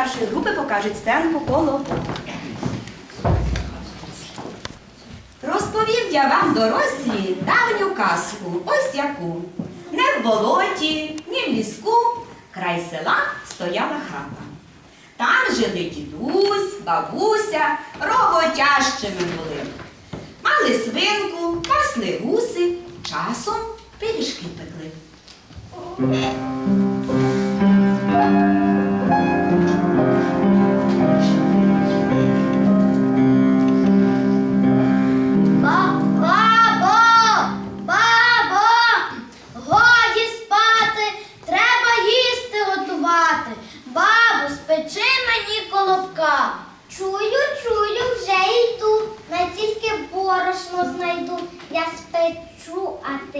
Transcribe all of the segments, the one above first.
першої групи покажуть стенд коло. Розповів я вам дорослі давню казку, ось яку. Не в болоті, ні в ліску, край села стояла хата. Там жили дідусь, бабуся, роботящими були. Мали свинку, пасли гуси, часом пиріжки пекли.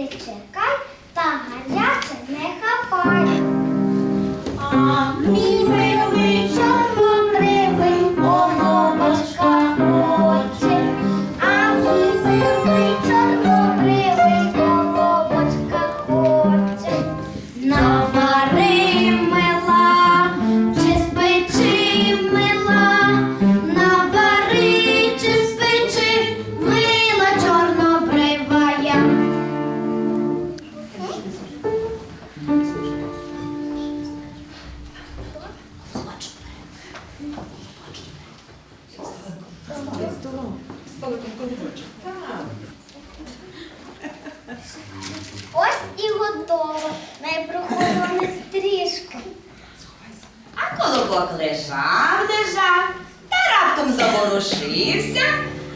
Picture. Колобок лежав, лежав та раптом заворушився,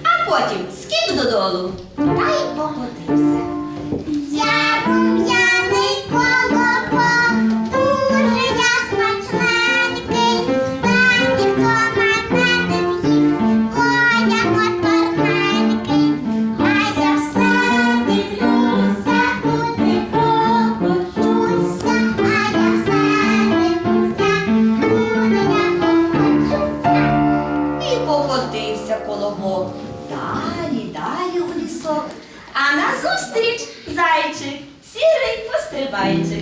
а потім скік додолу та й. зустріч зайчик, сірий постривайчик.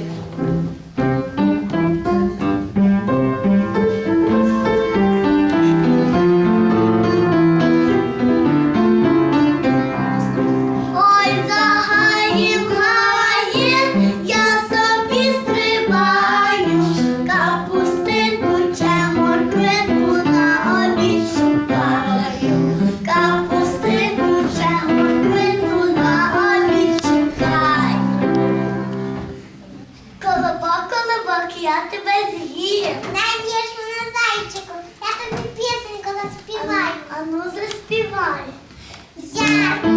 Tchau.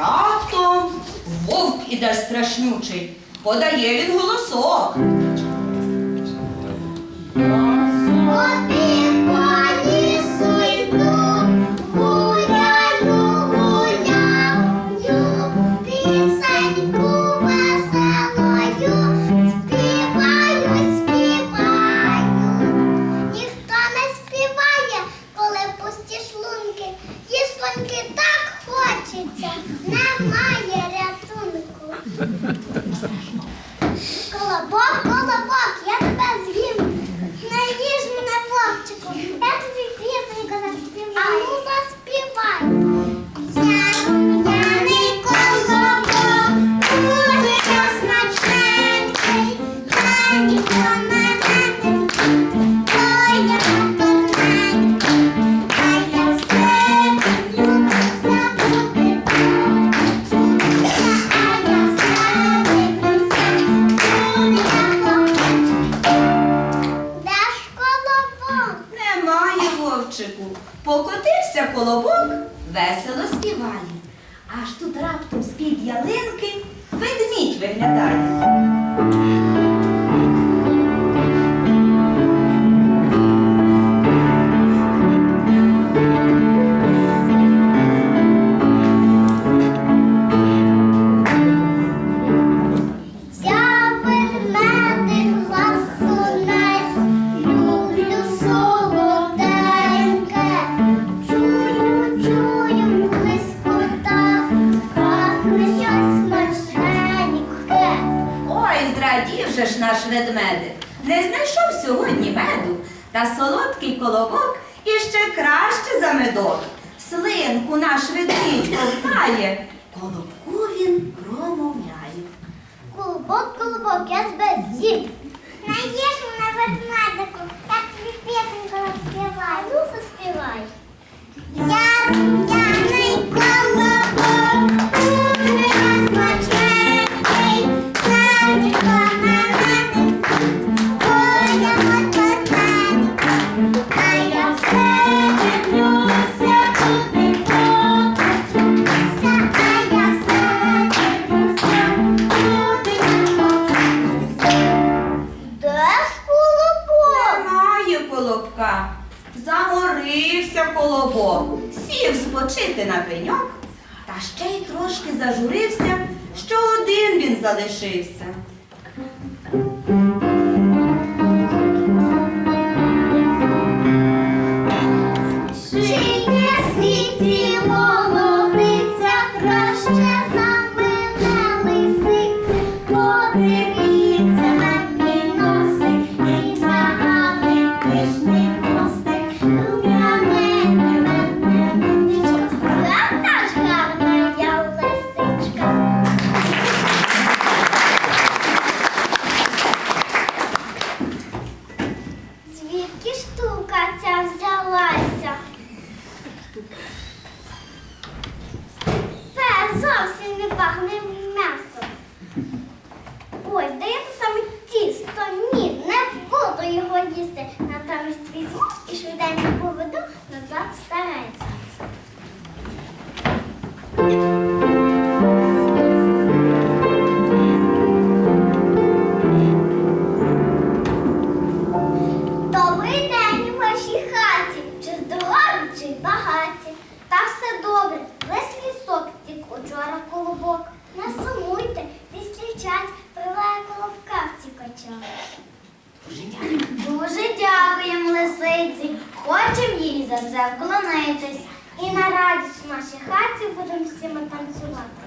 раптом вовк іде страшнючий, подає він голосок. Колобок? Покотився колобок, весело співає. Аж тут раптом з-під ялинки ведмідь виглядає. Не знайшов сьогодні меду, та солодкий колобок іще краще за медок. Слинку наш ведмідь ковтає, колобку він промовляє. Колобок, колобок, я тебе з'їм. Наїж мене ведмедику, я тобі пісеньку розспіваю. Ну, заспівай. Я й зажурився, що один він залишився. Та все добре, весь лісок тік учора колобок. Не сумуйте, зустрічать, приває колобка в цікачок. Дуже дякуємо лисиці, хочемо їй за все вклонитись. І на радість в нашій хаті будемо всі ми танцювати.